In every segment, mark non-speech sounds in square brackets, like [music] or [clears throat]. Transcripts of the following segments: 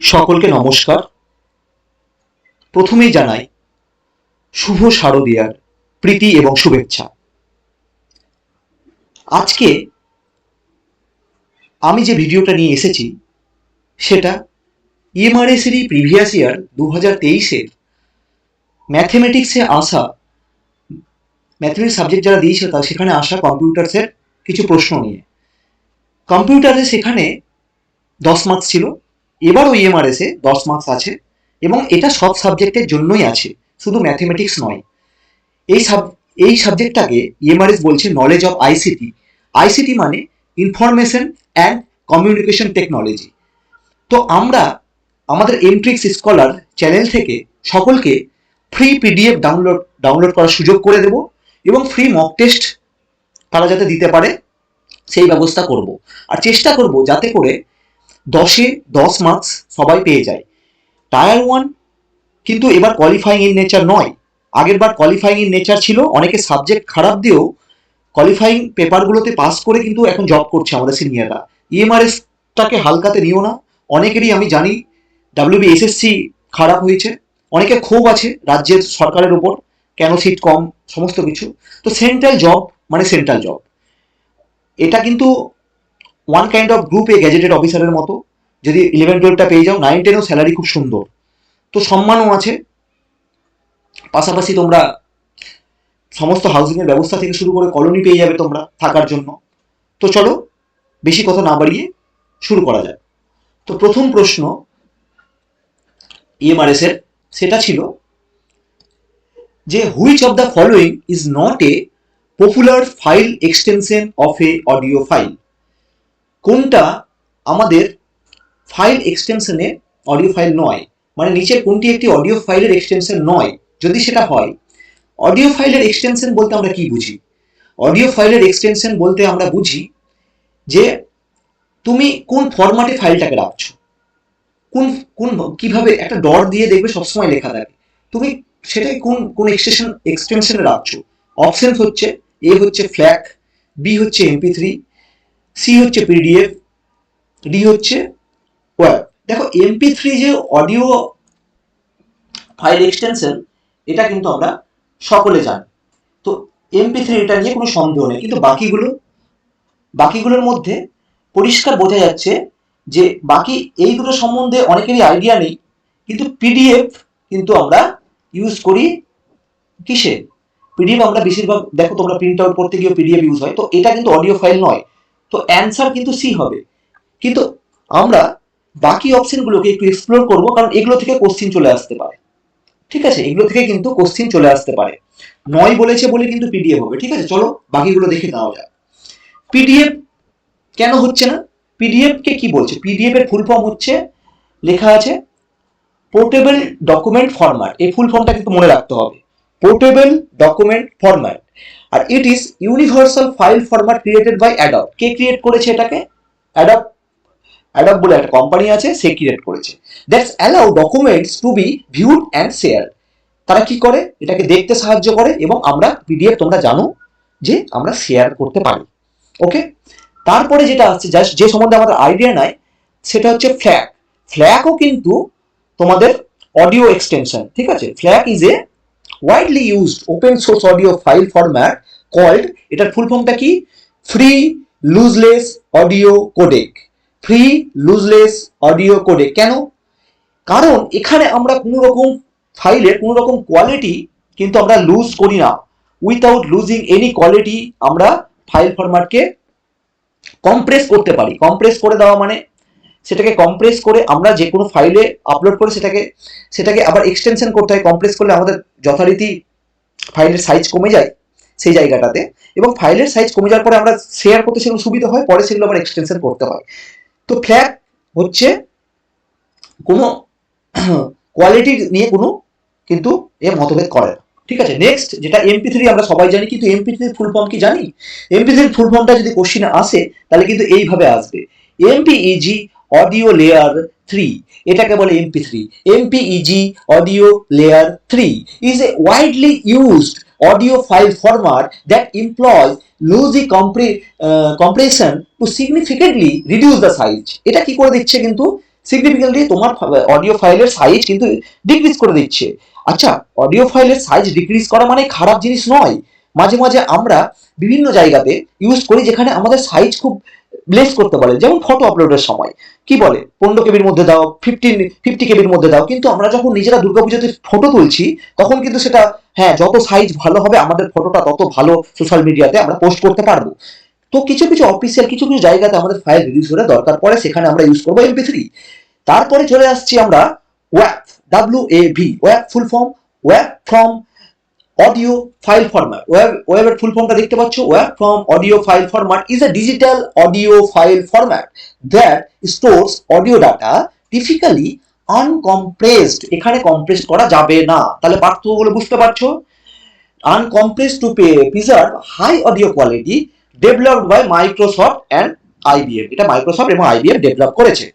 সকলকে নমস্কার। প্রথমেই জানাই, শুভ শারদীয়ার প্রীতি এবং শুভেচ্ছা। আজকে আমি যে ভিডিওটা নিয়ে এসেছি, সেটা ইএমআরএসেরই প্রিভিয়াস ইয়ার দু হাজার তেইশের ম্যাথমেটিক্সে আসা ম্যাথমেটিক্স সাবজেক্ট যারা দিয়েছিল তা সেখানে আসা কম্পিউটার্সের কিছু প্রশ্ন নিয়ে। কম্পিউটারে সেখানে দশ মার্কস ছিল। এবারও ইএমআরএসে দশ মার্কস আছে এবং এটা সব সাবজেক্টের জন্যই আছে, শুধু ম্যাথমেটিক্স নয়। এই সাব এই সাবজেক্টটাকে ইএমআরএস বলছে নলেজ অফ আইসিটি আইসিটি মানে ইনফরমেশন অ্যান্ড কমিউনিকেশন টেকনোলজি তো আমরা, আমাদের এমট্রিক্স স্কলার চ্যানেল থেকে সকলকে ফ্রি পিডিএফ ডাউনলোড ডাউনলোড করার সুযোগ করে দেব এবং ফ্রি মক টেস্ট তারা যাতে দিতে পারে, সেই ব্যবস্থা করব। আর চেষ্টা করব যাতে করে দশে দশ মার্কস সবাই পেয়ে যায়। টায়ার ওয়ান কিন্তু এবার কোয়ালিফাইং ইন নেচার নয়। আগেরবার কোয়ালিফাইং ইন নেচার ছিল, অনেকে সাবজেক্ট খারাপ দিয়েও কোয়ালিফাইং পেপারগুলোতে পাস করে কিন্তু এখন জব করছে আমাদের সিনিয়ররা ইএমআরএসটাকে হালকাতে নিও না। অনেকেরই আমি জানি ডাব্লিউবি এসএসসি খারাপ হয়েছে। অনেকে ক্ষোভ আছে রাজ্যের সরকারের উপর কেন সিট কম, সমস্ত কিছু। তো সেন্ট্রাল জব মানে সেন্ট্রাল জব এটা কিন্তু one kind of group A gazetted অফিসারের মতো, যদি ইলেভেন টুয়েলভটা পেয়ে যাও নাইন টেনেও স্যালারি খুব সুন্দর। তো সম্মানও আছে। পাশাপাশি তোমরা সমস্ত হাউজিংয়ের ব্যবস্থা থেকে শুরু করে কলোনি পেয়ে যাবে তোমরা থাকার জন্য। তো চলো, বেশি কথা না বাড়িয়ে শুরু করা যায় তো প্রথম প্রশ্ন ইএমআরএস এর, সেটা ছিল যে which of the following is not a popular file extension of a audio file কোনটা আমাদের ফাইল এক্সটেনশনে অডিও ফাইল নয়? মানে নিচের কোনটি একটি অডিও ফাইলের এক্সটেনশন নয়? যদি সেটা হয় অডিও ফাইলের এক্সটেনশন বলতে আমরা কি বুঝি? অডিও ফাইলের এক্সটেনশন বলতে আমরা বুঝি যে তুমি কোন ফরম্যাটে ফাইলটাকে রাখছো? কোন কোন, কীভাবে একটা ডট দিয়ে দেখবে সবসময় লেখা থাকে। তুমি সেটাই কোন কোন এক্সটেনশন এক্সটেনশনে রাখছো? অপশনস হচ্ছে এ হচ্ছে ফ্ল্যাক বি হচ্ছে এমপি থ্রি সি হচ্ছে পিডিএফ ডি হচ্ছে ওয়েব দেখো এমপি থ্রি যে অডিও ফাইল এক্সটেনশন এটা কিন্তু আমরা সকলে জানি। তো এমপি থ্রি এটা নিয়ে কোনো সন্দেহ নেই। কিন্তু বাকিগুলো, বাকিগুলোর মধ্যে পরিষ্কার বোঝা যাচ্ছে যে বাকি এই দুটো সম্বন্ধে অনেকেরই আইডিয়া নেই, কিন্তু পিডিএফ কিন্তু আমরা ইউজ করি কিসে? পিডিএফ আমরা বেশিরভাগ, দেখো তোমরা প্রিন্ট আউট করতে গিয়ে পিডিএফ ইউজ হয়। তো এটা কিন্তু অডিও ফাইল নয়। তো অ্যান্সার কিন্তু সি হবে। কিন্তু আমরা বাকি অপশনগুলোকে একটু এক্সপ্লোর করব, কারণ এগুলো থেকে কোশ্চিন চলে আসতে পারে। ঠিক আছে? এগুলো থেকে কিন্তু কোশ্চিন চলে আসতে পারে। নয় বলেছে বলে কিন্তু পিডিএফ হবে। ঠিক আছে? চলো, বাকিগুলো দেখে নেওয়া যাক। পিডিএফ কেন হচ্ছে না? পিডিএফ কে কি বলছে? পিডিএফ এর ফুল ফর্ম হচ্ছে, লেখা আছে পোর্টেবল ডকুমেন্ট ফরম্যাট এই ফুল ফর্মটা কিন্তু মনে রাখতে হবে। Portable document format R it is universal file format created by Adobe K create করেছে এটাকে? অ্যাডপ অ্যাডপ বলে একটা কোম্পানি আছে, সে ক্রিয়েট করেছে। That's allow documents to be viewed and share তারা কি করে? এটাকে দেখতে সাহায্য করে এবং আমরা পিডিএফ তোমরা জানো যে আমরা শেয়ার করতে পারি। ওকে তারপরে যেটা আসছে জাস্ট যে সম্বন্ধে আমাদের আইডিয়া নাই, সেটা হচ্ছে ফ্ল্যাগ ফ্ল্যাগও কিন্তু তোমাদের অডিও এক্সটেনশন ঠিক আছে? FLAC is a widely used open source audio file format called এটার ফুল ফর্মটা কি? Free lossless audio codec free lossless audio codec কেন? কারণ এখানে আমরা কোনো রকম ফাইলের কোনো রকম কোয়ালিটি কিন্তু আমরা লুজ করি না। উইথাউট লুজিং এনি কোয়ালিটি আমরা ফাইল ফরম্যাটকে কম্প্রেস করতে পারি। কম্প্রেস করে দেওয়া মানে সেটাকে কম্প্রেস করে আমরা যে কোনো ফাইলে আপলোড করে সেটাকে সেটাকে আবার এক্সটেনশন করতে হয়। কম্প্রেস করলে আমাদের যথারীতি ফাইলের সাইজ কমে যায় সেই জায়গাটাতে এবং ফাইলের সাইজ কমে যাওয়ার পরে আমরা শেয়ার করতে সেগুলো সুবিধা হয়, পরে সেগুলো আবার এক্সটেনশন করতে হয়। তো ফ্ল্যাগ হচ্ছে কোনো [clears throat] কোয়ালিটি নিয়ে কোনো কিন্তু এ মতভেদ করে না। ঠিক আছে? নেক্সট যেটা এমপি থ্রি আমরা সবাই জানি, কিন্তু এমপি থ্রির ফুল ফর্ম কি জানি? এমপি থ্রির ফুল ফর্মটা যদি কোশ্চিনে আসে, তাহলে কিন্তু এইভাবে আসবে। এমপিইজি অডিও লেয়ার থ্রি এটাকে বলে MP three MPEG audio layer three is a widely used audio file format that employs loosey compre- uh, to to significantly the size এটা কি করে দিচ্ছে কিন্তু? সিগনিফিকেন্টলি তোমার অডিও ফাইলের সাইজ কিন্তু ডিক্রিজ করে দিচ্ছে। আচ্ছা অডিও ফাইলের সাইজ ডিক্রিজ করা মানে খারাপ জিনিস নয়। মাঝে মাঝে আমরা বিভিন্ন জায়গাতে ইউজ করি যেখানে আমাদের সাইজ খুব লেস করতে পারে। যেমন ফটো আপলোডের সময়। কি বলে? পনেরো কেবির মধ্যে দাও ফিফটিন ফিফটি কেবির মধ্যে দাও। কিন্তু আমরা যখন নিজেরা দুর্গাপুজোতে ফটো তুলছি, তখন কিন্তু সেটা হ্যাঁ যত সাইজ ভালো হবে, আমাদের ফটোটা তত ভালো সোশ্যাল মিডিয়াতে আমরা পোস্ট করতে পারব। তো কিছু কিছু অফিসিয়াল কিছু কিছু জায়গাতে আমাদের ফাইল রিলিজ করে দরকার পড়ে, সেখানে আমরা ইউজ করব এমপি থ্রি তারপরে চলে আসছি আমরা ওয়াপ W A V ওয়াপ full form ওয়াপ from audio file format web ওয়েবের ফুল ফর্মটা দেখতে পাচ্ছ web from audio file format is a digital audio file format that stores audio data typically আনকম্প্রেসড এখানে কম্প্রেস করা যাবে না। তাহলে পার্থক্যগুলো বুঝতে পারছ? আনকম্প্রেস to pay preserve high audio quality developed by Microsoft and IBM এটা মাইক্রোসফট এবং আইবিএম ডেভেলপ করেছে।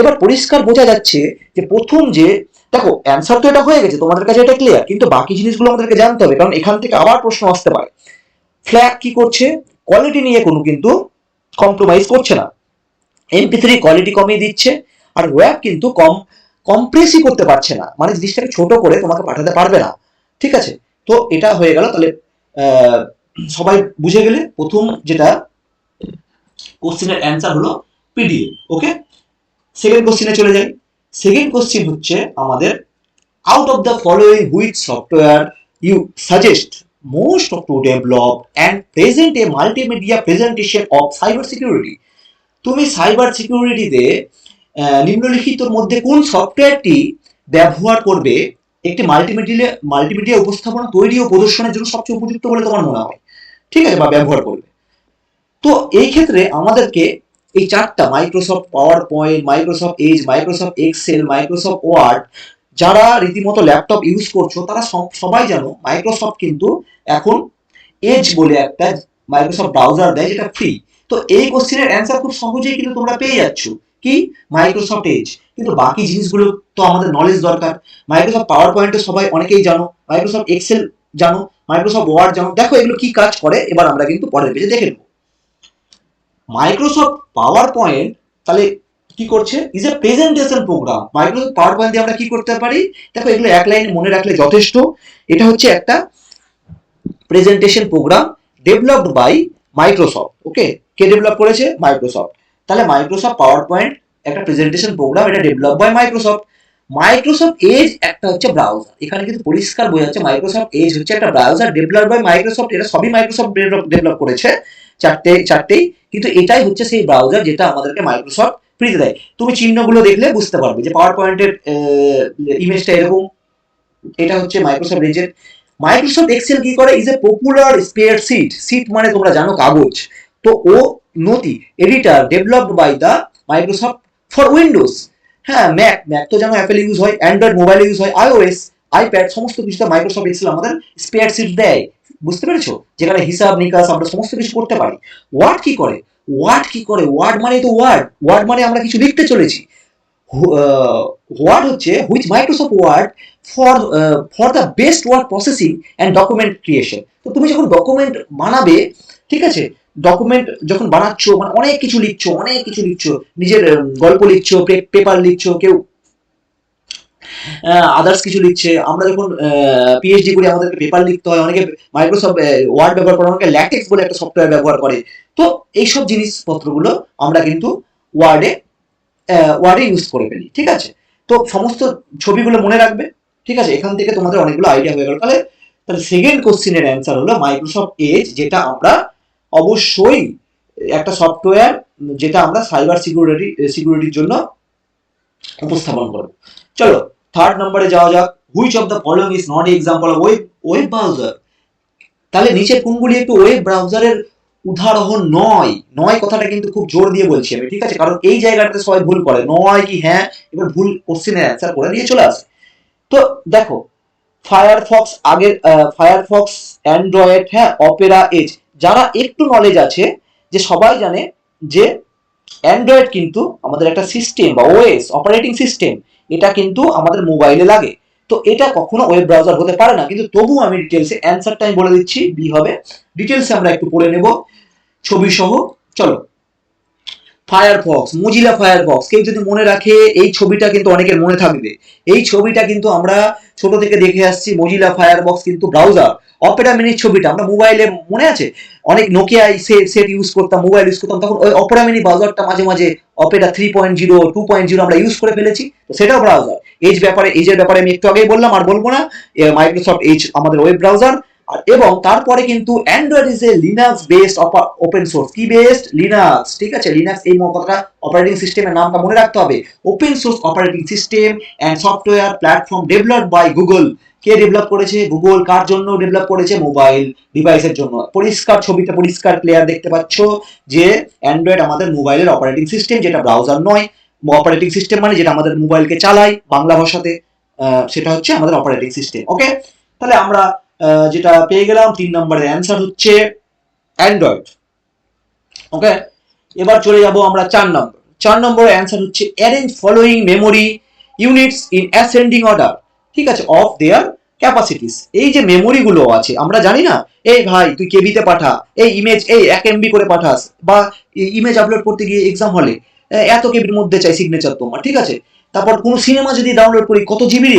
এবার পরিষ্কার বোঝা যাচ্ছে যে প্রথম যে দেখো অ্যান্সার তো এটা হয়ে গেছে, তোমাদের কাছে এটা ক্লিয়ার কিন্তু বাকি জিনিসগুলো আমাদেরকে জানতে হবে, কারণ এখান থেকে আবার প্রশ্ন আসতে পারে। ফ্ল্যাগ কি করছে? কোয়ালিটি নিয়ে কোনো কিন্তু কম্প্রোমাইজ করছে না। এমপি থ্রি কোয়ালিটি কমিয়ে দিচ্ছে, আর ওয়েব কিন্তু কম কম্প্রেসই করতে পারছে না। মানে জিনিসটাকে ছোট করে তোমাকে পাঠাতে পারবে না। ঠিক আছে? তো এটা হয়ে গেল, তাহলে সবাই বুঝে গেলে প্রথম যেটা কোশ্চেনের অ্যান্সার হলো পিডিএফ ওকে সেকেন্ড কোশ্চেনে চলে যাই। সেকেন্ড কোশ্চেন হচ্ছে আমাদের out of the following which software you suggest most of to develop and present a multimedia presentation of cyber security তুমি সাইবার সিকিউরিটিতে নিম্নলিখিতর মধ্যে কোন সফটওয়্যারটি ব্যবহার করবে? একটি মাল্টিমিডিয়া মাল্টিমিডিয়া উপস্থাপনা তৈরি ও প্রদর্শনের জন্য সবচেয়ে উপযুক্ত বলে তোমার মনে হয়। ঠিক আছে, বা ব্যবহার করবে। তো এই ক্ষেত্রে আমাদেরকে এই চারটা Microsoft PowerPoint Microsoft Edge Microsoft Excel Microsoft Word যারা রীতিমতো ল্যাপটপ ইউজ করছ, তারা সব- সবাই জানো মাইক্রোসফট কিন্তু এখন এজ বলে একটা মাইক্রোসফট ব্রাউজার দেয় যেটা ফ্রি তো এই কোশ্চেনের অ্যান্সার খুব সহজেই কিন্তু তোমরা পেয়ে যাচ্ছ। কি? মাইক্রোসফট এজ কিন্তু বাকি জিনিসগুলো তো আমাদের নলেজ দরকার। মাইক্রোসফট পাওয়ার পয়েন্টে সবাই অনেকেই জানো। মাইক্রোসফট এক্সেল জানো। মাইক্রোসফট ওয়ার্ড জানো। দেখো এগুলো কি কাজ করে? এবার আমরা কিন্তু পরের পেজে দেখে নেব। মাইক্রোসফট পাওয়ার পয়েন্ট তাহলে কি করছে? Is a presentation program Microsoft PowerPoint দিয়ে আমরা কি করতে পারি? দেখো, এগুলো এক লাইনে মনে রাখলে যথেষ্ট। এটা হচ্ছে একটা presentation program developed by Microsoft okay K develop করেছে? মাইক্রোসফট তাহলে মাইক্রোসফট পাওয়ার পয়েন্ট একটা প্রেজেন্টেশন প্রোগ্রাম এটা develop by Microsoft Microsoft Edge একটা হচ্ছে ব্রাউজার এখানে কিন্তু পরিষ্কার বোঝা যাচ্ছে মাইক্রোসফট এজ হচ্ছে একটা ব্রাউজার ডেভেলপ বাই মাইক্রোসফট এটা সবই মাইক্রোসফট ডেভেলপ করেছে। চারটে, চারটেই। কিন্তু এটাই হচ্ছে সেই ব্রাউজার যেটা আমাদেরকে মাইক্রোসফট ফ্রিতে দেয়। তুমি চিহ্নগুলো দেখলে বুঝতে পারবে যে পাওয়ার পয়েন্টের ইমেজটা এরকম। এটা হচ্ছে মাইক্রোসফট রেঞ্জের মাইক্রোসফট এক্সেল কি করে? Is a popular spreadsheet sheet মানে তোমরা জানো কাগজ। তো ও নথি editor developed by the Microsoft for Windows হ্যাঁ ম্যাক ম্যাক তো জানো অ্যাপেল ইউজ হয় অ্যান্ড্রয়েড মোবাইল ইউজ হয় আইওএস আইপ্যাড সমস্ত কিছুতে মাইক্রোসফট এক্সেল আমাদের স্পেয়ার সিট দেয়। বুঝতে পেরেছ? যেখানে হিসাব, নিকাশ আমরা সমস্ত কিছু করতে পারি। ওয়ার্ড কি করে? ওয়ার্ড কি করে? ওয়ার্ড মানে তো ওয়ার্ড ওয়ার্ড মানে আমরা কিছু লিখতে চলেছি। ওয়ার্ড হচ্ছে which Microsoft Word for for the best word processing and document creation তো তুমি যখন ডকুমেন্ট বানাবে, ঠিক আছে? ডকুমেন্ট যখন বানাচ্ছো মানে অনেক কিছু লিখছো, অনেক কিছু লিখছো, নিজের গল্প লিখছো পেপার লিখছো, কেউ আদার্স কিছু লিখছে। আমরা যখন পিএইচডি করি, আমাদেরকে পেপার লিখতে হয়, অনেকে মাইক্রোসফট ওয়ার্ড ব্যবহার করে, অনেকে ল্যাটেক্স বলে একটা সফটওয়্যার ব্যবহার করে। তো এইসব জিনিসপত্রগুলো আমরা কিন্তু ওয়ার্ডে ওয়ার্ডে ইউজ করে ফেলি, ঠিক আছে? তো সমস্ত ছবিগুলো মনে রাখবে, ঠিক আছে? এখান থেকে তোমাদের অনেকগুলো আইডিয়া হয়ে গেল। তাহলে তাহলে সেকেন্ড কোশ্চেনের অ্যান্সার হলো মাইক্রোসফট এজ যেটা আমরা অবশ্যই একটা সফটওয়্যার যেটা আমরা সাইবার সিকিউরিটি সিকিউরিটির জন্য উপস্থাপন করব। চলো থার্ড নম্বরে যাওয়া যাক। Which of the following is not example of web web browser তাহলে নিচে কোনগুলি একটু ওয়েব ব্রাউজারের উদাহরণ নয়। নয় কথাটা কিন্তু খুব জোর দিয়ে বলছি আমি, ঠিক আছে? কারণ এই জায়গাটাতে সবাই ভুল করে। নয় কি হ্যাঁ? এবার ভুল কোশ্চেনের অ্যান্সার করে নিয়ে চলে আসে। তো দেখো ফায়ারফক্স আগের ফায়ারফক্স অ্যান্ড্রয়েড হ্যাঁ অপেরা এজ যারা একটু নলেজ আছে, যে সবাই জানে যে অ্যান্ড্রয়েড কিন্তু আমাদের একটা সিস্টেম বা ওএস অপারেটিং সিস্টেম এটা কিন্তু আমাদের মোবাইলে লাগে। তো এটা কখনো ওয়েব ব্রাউজার হতে পারে না, কিন্তু তবু আমি ডিটেলসে অ্যান্সারটা আমি বলে দিচ্ছি বি হবে। ডিটেলসে আমরা একটু পড়ে নেব। ছবি সহ, চলো। ফায়ারফক্স মজিলা ফায়ারফক্স কেউ যদি মনে রাখে এই ছবিটা কিন্তু অনেকের মনে থাকবে। এই ছবিটা কিন্তু আমরা ছোট থেকে দেখে আসছি মজিলা ফায়ারবক্স কিন্তু ব্রাউজার অপেরা মিনির ছবিটা। আমরা মোবাইলে মনে আছে? অনেক নোকিয়া সেট ইউজ করতাম মোবাইল ইউজ করতাম, তখন ওই অপেরা মিনি ব্রাউজারটা মাঝে মাঝে Opera three point zero two point zero আমরা ইউজ করে ফেলেছি, তো সেটাও ব্রাউজার এজ ব্যাপারে এজের ব্যাপারে আমি একটু আগেই বললাম, আর বলব না মাইক্রোসফট এজ আমাদের ওয়েব ব্রাউজার এবং তারপরে কিন্তু Android is a Linux based open source কি বেসড লিনাক্স ঠিক আছে? লিনাক্স এই কথাটা অপারেটিং সিস্টেমের নামটা মনে রাখতে হবে। Open source operating system and software platform developed by Google K develop করেছে? গুগল কার জন্য ডেভেলপ করেছে? মোবাইল ডিভাইসের জন্য। পরিষ্কার ছবিতে পরিষ্কার ক্লিয়ার দেখতে পাচ্ছ যে অ্যান্ড্রয়েড আমাদের মোবাইলের অপারেটিং সিস্টেম যেটা ব্রাউজার নয়। অপারেটিং সিস্টেম মানে যেটা আমাদের মোবাইলকে চালায় বাংলা ভাষাতে। সেটা হচ্ছে আমাদের অপারেটিং সিস্টেম ওকে তাহলে আমরা যেটা পেয়ে গেলাম, তিন নম্বরের অ্যান্সার হচ্ছে অ্যান্ড্রয়েড ওকে এবার চলে যাব আমরা চার নম্বর। চার নম্বরের অ্যান্সার হচ্ছে arrange following memory units in ascending order ঠিক আছে? অফ দেয়ার ক্যাপাসিটিস এই যে মেমোরি গুলো আছে, আমরা জানি না, এই ভাই, তুই কেবিতে পাঠা। এই ইমেজ এই এক এমবি করে পাঠাস। বা ইমেজ আপলোড করতে গিয়ে এক্সাম হলে এত কেবির মধ্যে চাই সিগনেচার তোমার। ঠিক আছে? তারপর কোনো সিনেমা যদি ডাউনলোড করি, কত জিবি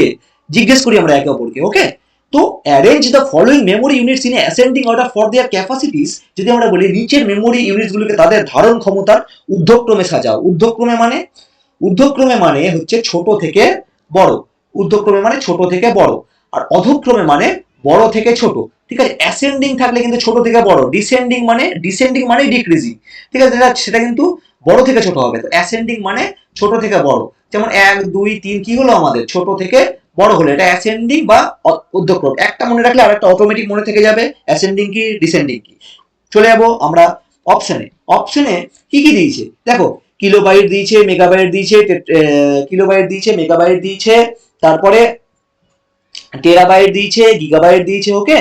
জিজ্ঞেস করি আমরা একে অপরকে ওকে তো arrange the following memory units in ascending order for their capacities যদি আমরা বলি নিচের মেমোরি ইউনিটসগুলোকে তাদের ধারণ ক্ষমতার ঊর্ধ্বক্রমে সাজাও। ঊর্ধ্বক্রমে মানে? ঊর্ধ্বক্রমে মানে হচ্ছে ছোট থেকে বড়। ঊর্ধ্বক্রমে মানে ছোট থেকে বড়। আর অধক্রমে মানে বড় থেকে ছোট। ঠিক আছে? অ্যাসেন্ডিং থাকলে কিন্তু ছোট থেকে বড়। ডিসেন্ডিং মানে ডিসেন্ডিং মানে ডিক্রিজিং ঠিক আছে? সেটা কিন্তু বড় থেকে ছোট হবে। তো অ্যাসেন্ডিং মানে ছোট থেকে বড়। যেমন এক, দুই, তিন, কি হলো আমাদের? ছোট থেকে বড় হলো। এটা অ্যাসেন্ডিং বা ঊর্ধ্বক্রম একটা মনে রাখলে আরেকটা অটোমেটিক মনে থেকে যাবে অ্যাসেন্ডিং কি ডিসেন্ডিং কি? চলে যাব আমরা অপশানে অপশানে কি কি দিয়েছে? দেখো কিলোবাইট দিয়েছে মেগাবাইট দিয়েছে কিলোবাইট দিয়েছে মেগাবাইট দিয়েছে, তারপরে টেরাবাইট দিয়েছে গিগাবাইট দিয়েছে ওকে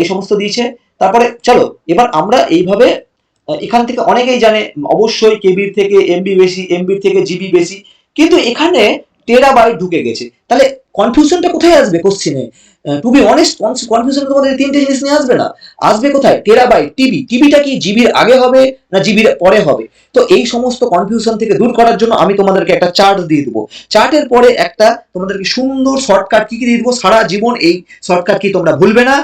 এই সমস্ত দিয়েছে। তারপরে চলো, এবার আমরা এইভাবে এখান থেকে অনেকেই জানে, অবশ্যই কেবির থেকে এমবি বেশি এমবির থেকে জিবি বেশি। কিন্তু এখানে টেরাবাইট ঢুকে গেছে। তাহলে কনফিউশনটা কোথায় আসবে কোশ্চেনে টু বি অনেস্ট কনফিউশন তোমাদের তিনটে জিনিস নিয়ে আসবে না। আসবে কোথায়? টেরাবাইট টিবি টিবিটা কি জিবির আগে হবে না জিবির পরে হবে? তো এই সমস্ত কনফিউশন থেকে দূর করার জন্য আমি তোমাদেরকে একটা চার্ট দিয়ে দেবো। চার্টের পরে একটা তোমাদেরকে সুন্দর শর্টকাট কি কি দিয়ে দেবো? সারা জীবন এই শর্টকাট কি তোমরা ভুলবে না।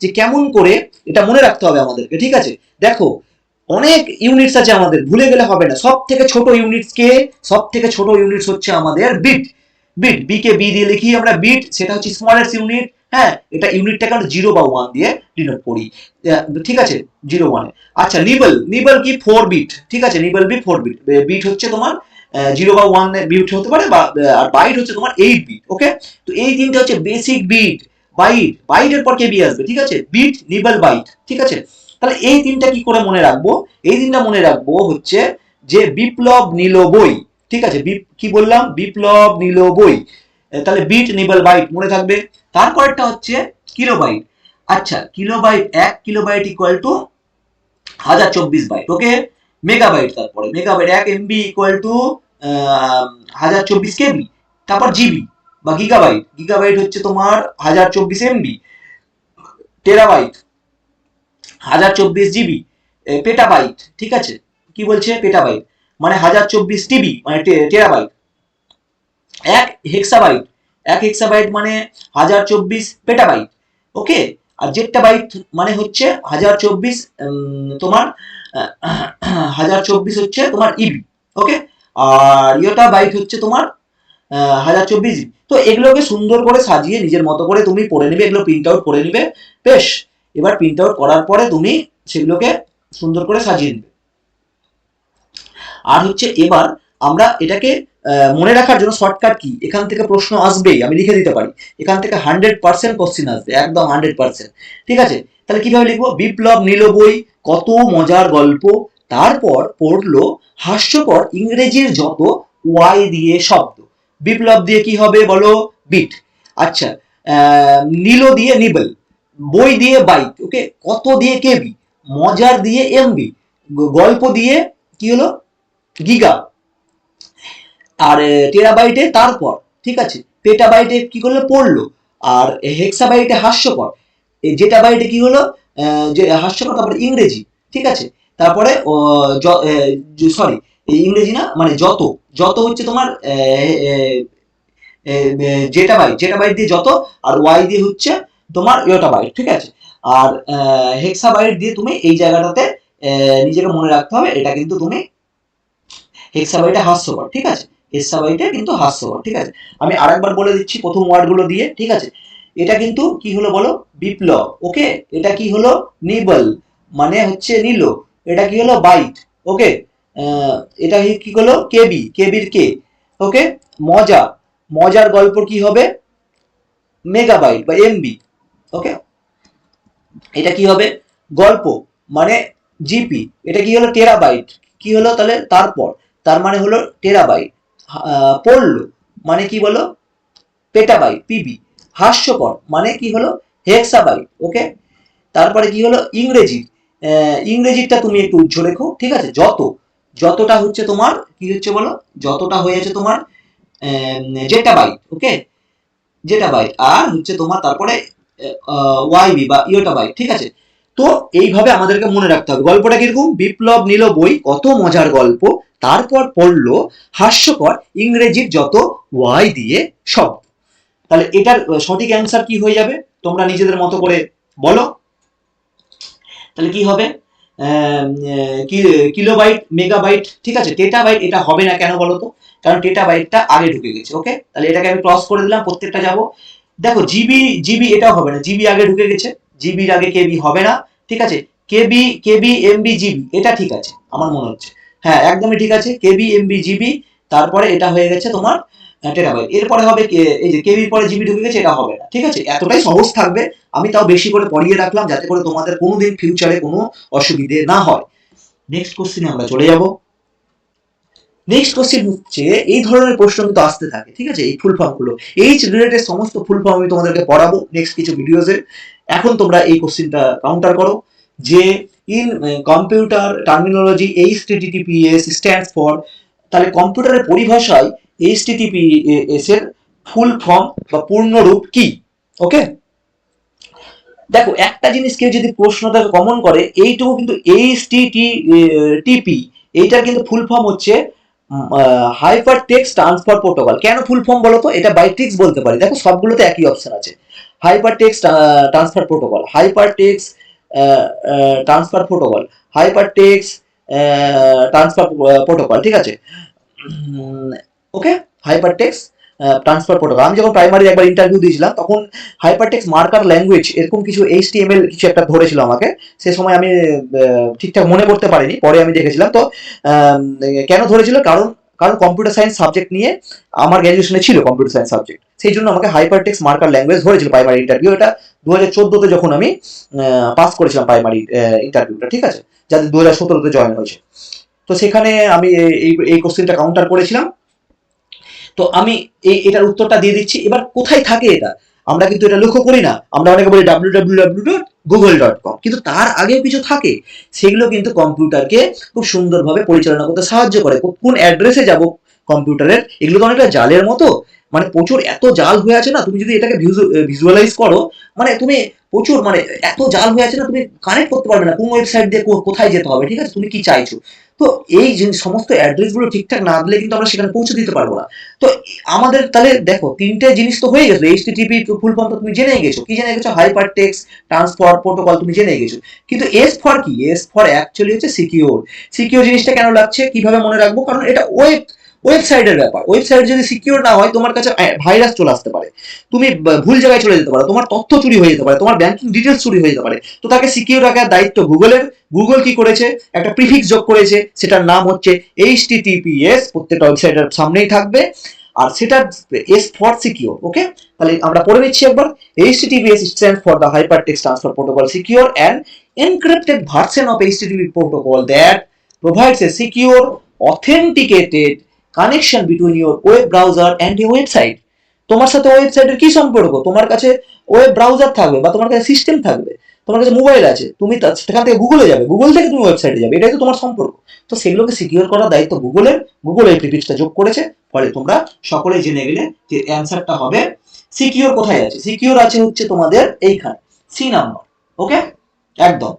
যে কেমন করে, এটা মনে রাখতে হবে আমাদেরকে, ঠিক আছে? দেখো অনেক ইউনিটস আছে আমাদের, ভুলে গেলে হবে না। সব থেকে ছোট ইউনিটস কে সব থেকে ছোট ইউনিটস হচ্ছে আমাদের bit bit B K B দিয়ে লিখি আমরা বিট সেটা হচ্ছে স্মলেস্ট ইউনিট হ্যাঁ? এটা ইউনিটটাকে আমরা জিরো বা ওয়ান দিয়ে ডিনোট করি। ঠিক আছে? জিরো ওয়ানে আচ্ছা নিবল নিবল কি ফোর বিট ঠিক আছে nibble B four bit bit হচ্ছে তোমার জিরো বা ওয়ান বিট হতে পারে বা আর বাইট হচ্ছে তোমার এইট বিট ওকে তো এই তিনটা হচ্ছে বেসিক বিট বাইট বাইটের পর কে বি আসবে? ঠিক আছে? বিট নিবল বাইট ঠিক আছে? তাহলে এই তিনটা কি করে মনে রাখব? এই তিনটা মনে রাখব হচ্ছে যে বিপ্লব নিল বই। ঠিক আছে? কি বললাম? বিপ্লব নিল বই। তাহলে বিট, নিবল, বাইট মনে থাকবে। তারপরটা হচ্ছে কিলোবাইট। আচ্ছা কিলোবাইট এক, কিলোবাইট ইকুয়াল টু হাজার চব্বিশ বাইট। ওকে? মেগাবাইট তারপরে। মেগাবাইট এক এমবি ইকুয়াল টু হাজার চব্বিশ কেবি? তারপর জিবি বা গিগাবাইট। গিগাবাইট হচ্ছে তোমার হাজার চব্বিশ এমবি টেরাবাইট। হাজার চব্বিশ জিবি পেটাবাইট ঠিক আছে? কি বলছে? পেটাবাইট মানে হাজার চব্বিশ টিবি মানে টেরাবাইট এক হেক্সাবাইট এক হেক্সাবাইট মানে হাজার চব্বিশ পেটাবাইট ওকে আর জেটটা বাইট মানে হচ্ছে হাজার চব্বিশ তোমার [coughs] হাজার চব্বিশ হচ্ছে তোমার ইবি ওকে আর ইয়েটা বাইট হচ্ছে তোমার হাজার চব্বিশ তো এগুলোকে সুন্দর করে সাজিয়ে নিজের মতো করে তুমি পড়ে নিবে, এগুলো প্রিন্ট আউট করে নিবে, বেশ। এবার প্রিন্ট আউট করার পরে তুমি সেগুলোকে সুন্দর করে সাজিয়ে নেবে আর হচ্ছে এবার আমরা এটাকে মনে রাখার জন্য শর্টকাট কি? এখান থেকে প্রশ্ন আসবেই, আমি লিখে দিতে পারি। এখান থেকে হান্ড্রেড পার্সেন্ট কোশ্চিন আসবে, একদম হান্ড্রেড পার্সেন্ট ঠিক আছে? তাহলে কীভাবে লিখব? বিপ্লব নিল বই, কত মজার গল্প। তারপর পড়ল হাস্যকর ইংরেজির যত ওয়াই দিয়ে শব্দ। বিপ্লব দিয়ে কি হবে বলো? বিট। আচ্ছা নীল দিয়ে নিবল। বই দিয়ে বাইক ওকে কত দিয়ে কেবি? মজার দিয়ে এমবি গল্প দিয়ে কি হলো? গিগা। আর টেরাবাইটে তারপর, ঠিক আছে? পেটাবাইটে কি করল? পড়ল। আর হেক্সাবাইটে হাস্যকর। যেটা বাইটে কি হলো? যে, হাস্যকর, তারপরে ইংরেজি, ঠিক আছে? তারপরে সরি ইংরেজি না? মানে যত। যত হচ্ছে তোমার যেটা বাইট যেটা বাইট দিয়ে যত, আর ওয়াই দিয়ে হচ্ছে তোমার ইয়োটা বাইট ঠিক আছে? আর হেক্সা বাইট দিয়ে তুমি এই জায়গাটাতে নিজেকে মনে রাখতে হবে, এটা কিন্তু তুমি হেক্সা বাইটে হাস্যকর, ঠিক আছে? হেক্সা বাইটে কিন্তু হাস্যকর, ঠিক আছে? আমি আরেকবার বলে দিচ্ছি প্রথম ওয়ার্ডগুলো দিয়ে, ঠিক আছে? এটা কিন্তু কি হলো বলো? বিপ্লব, ওকে? এটা কি হলো? নিবল মানে হচ্ছে নিল, এটা কি হলো? Byte, okay? এটা কি হলো কেবি, কেবির কে, ওকে? মজা, মজার গল্প কি হবে? মেগাবাইট বা এমবি ওকে এটা কি হবে? গল্প মানে জিপি এটা কি হলো? টেরাবাইট কি হলো? তাহলে তারপর, তার মানে হলো টেরাবাইট পড়ল মানে কি বলো? পেটাবাইট পিবি হাস্যকর মানে কি হলো? হেক্সাবাইট ওকে তারপরে কি হলো? ইংরেজি ইংরেজিটা তুমি একটু উজ্জ্ব রেখো, ঠিক আছে? যত, যতটা হচ্ছে তোমার, কি হচ্ছে বলো? যতটা হয়ে আছে তোমার যেটা বাইট ওকে যেটা বাইট আর হচ্ছে তোমার, তারপরে ওয়াইবি বা ইয়োটা বাইট ঠিক আছে? তো এইভাবে আমাদেরকে মনে রাখতে হবে। গল্পটা কীরকম? বিপ্লব নিল বই, কত মজার গল্প। তারপর পড়ল হাস্যকর ইংরেজির যত ওয়াই দিয়ে শব্দ। তাহলে এটার সঠিক অ্যান্সার কি হয়ে যাবে? তোমরা নিজেদের মতো করে বলো। তাহলে কি হবে? কিলোবাইট, মেগাবাইট, ঠিক আছে? টেটাবাইট, এটা হবে না কেন বলো তো? কারণ টেটাবাইটটা আগে ঢুকে গেছে ওকে তাহলে এটাকে আমি ক্রস করে দিলাম, প্রত্যেকটা যাব। দেখো জিবি জিবি এটাও হবে না। জিবি আগে ঢুকে গেছে জিবির আগে কেবি হবে না, ঠিক আছে? কেবি কেবি এমবি জিবি এটা ঠিক আছে, আমার মনে হচ্ছে। হ্যাঁ একদমই ঠিক আছে কেবি এমবি জিবি তারপরে এটা হয়ে গেছে তোমার টেরাবাইট এরপরে হবে এই যে কেবির পরে জিবি ঢুকে গেছে, এটা হবে না, ঠিক আছে? এতটাই সহজ থাকবে, আমি তাও বেশি করে পড়িয়ে রাখলাম, যাতে করে তোমাদের কোনোদিন ফিউচারে কোনো অসুবিধে না হয়। নেক্সট কোশ্চেনে আমরা চলে যাব। নেক্সট কোশ্চেন হচ্ছে, এই ধরনের প্রশ্ন কিন্তু আসতে থাকে, ঠিক আছে? এই ফুল ফর্মগুলো এইচ রিলেটেড সমস্ত ফুল ফর্ম আমি তোমাদেরকে পড়াবো নেক্সট কিছু ভিডিওসে এখন তোমরা এই কোশ্চেনটা কাউন্টার করো, যে in computer terminology H TTPS stands for তাহলে কম্পিউটারের পরিভাষায় এইচ টিটিপিএস এর ফুল ফর্ম বা পূর্ণরূপ কি? ওকে দেখো, একটা জিনিস কেউ যদি প্রশ্নটা কমন করে, এইটুকু কিন্তু এইচ টিপি এইটার কিন্তু ফুল ফর্ম হচ্ছে হাইপার টেক্সট ট্রান্সফার প্রোটোকল কেন ফুল ফর্ম বলো তো এটা বাইট্রিক্স বলতে পারি। দেখো, সবগুলোতে একই অপশন আছে। Hypertext transfer protocol hypertext transfer protocol hypertext transfer protocol ঠিক আছে? Okay hypertext transfer protocol আমি যখন প্রাইমারি একবার ইন্টারভিউ দিয়েছিলাম, তখন হাইপারটেক্স মার্কার ল্যাঙ্গুয়েজ এরকম কিছু এইচটিএমএল কিছু একটা ধরেছিল আমাকে। সে সময় আমি ঠিকঠাক মনে করতে পারিনি, পরে আমি দেখেছিলাম। তো কেন ধরেছিল? কারণ কারণ কম্পিউটার সায়েন্স সাবজেক্ট নিয়ে আমার গ্র্যাজুয়েশনে ছিল কম্পিউটার সায়েন্স সাবজেক্ট সেই জন্য আমাকে হাইপারটেক্স মার্কার ল্যাঙ্গুয়েজ ধরেছিল প্রাইমারি ইন্টারভিউ এটা দু হাজার চোদ্দোতে যখন আমি পাস করেছিলাম প্রাইমারি ইন্টারভিউটা ঠিক আছে? যাতে দু হাজার সতেরোতে জয়েন হয়েছে। তো সেখানে আমি এই এই কোশ্চেনটা কাউন্টার করেছিলাম। তো আমি এই এটার উত্তরটা দিয়ে দিচ্ছি। এবার কোথায় থাকে এটা? আমরা কিন্তু এটা লক্ষ্য করি না। আমরা অনেকে বলি W W W dot Google dot com কিন্তু তার আগেও কিছু থাকে। সেগুলো কিন্তু কম্পিউটারকে খুব সুন্দরভাবে পরিচালনা করতে সাহায্য করে। কোন অ্যাড্রেসে যাব কম্পিউটারের? এগুলো তো অনেকটা জালের মতো। মানে প্রচুর এত জাল হয়ে আছে না, তুমি যদি এটাকে ভিজুয়ালাইজ করো মানে তুমি প্রচুর মানে এত জাল হয়ে আছে না, তুমি কানেক্ট করতে পারবে না। কোন ওয়েবসাইট দিয়ে কোথায় যেতে হবে, ঠিক আছে? তুমি কি চাইছো? তো এই যে সমস্ত অ্যাড্রেসগুলো ঠিকঠাক না দিলে কিন্তু আমরা সেখানে পৌঁছে দিতে পারব না। তো আমাদের তাহলে দেখো, তিনটে জিনিস তো হয়ে গেছে। এইচটিটিপি ফুল ফর্ম তো তুমি জেনে গেছো। কি জেনে গেছো? হাইপার টেক্স ট্রান্সফার প্রোটোকল তুমি জেনে গেছো। কিন্তু এস ফর কি? এস ফর অ্যাকচুয়ালি হচ্ছে সিকিউর সিকিউর জিনিসটা কেন লাগছে? কীভাবে মনে রাখব? কারণ এটা ওয়েব ওয়েবসাইটের ব্যাপার। ওয়েবসাইট যদি সিকিউর না হয়, তোমার কাছে ভাইরাস চলে আসতে পারে। তুমি ভুল জায়গায় চলে যেতে পারো। তোমার তথ্য চুরি হয়ে যেতে পারে। তোমার ব্যাংকিং ডিটেলস চুরি হয়ে যেতে পারে। তো তাকে সিকিউর রাখার দায়িত্ব গুগলের গুগল কি করেছে? একটা প্রিফিক্স যোগ করেছে। সেটার নাম হচ্ছে এইচটিটিপিএস প্রত্যেকটা ওয়েবসাইটের সামনেই থাকবে। আর সেটা এস ফর সিকিউর ওকে তাহলে আমরা পড়ে নিচ্ছি একবার। HTTPS stands for the Hypertext Transfer Protocol secure and encrypted version of HTTP protocol that provides a secure, authenticated connection between your web browser and your website. তোমার সাথে ওয়েবসাইটের কি সম্পর্ক? তোমার কাছে ওয়েব ব্রাউজার থাকবে বা তোমার কাছে সিস্টেম থাকবে। তোমার কাছে মোবাইল আছে, তুমি সেখান থেকে গুগলে যাবে। গুগল থেকে তুমি ওয়েবসাইটে যাবে। এটাই তো তোমার সম্পর্ক। তো সেগুলোকে সিকিউর করার দায়িত্ব গুগলের গুগল এই প্রিফিক্সটা যোগ করেছে। ফলে তোমরা সকলে জেনে গেলে যে অ্যান্সারটা হবে সিকিউর কোথায় আছে? সিকিউর আছে হচ্ছে তোমাদের এইখানে। সি নাম্বার ওকে একদম।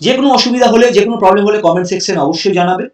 যে কোনো অসুবিধা হলে যে কোনো প্রবলেম হলে কমেন্ট সেকশন অবশ্যই জানাবে।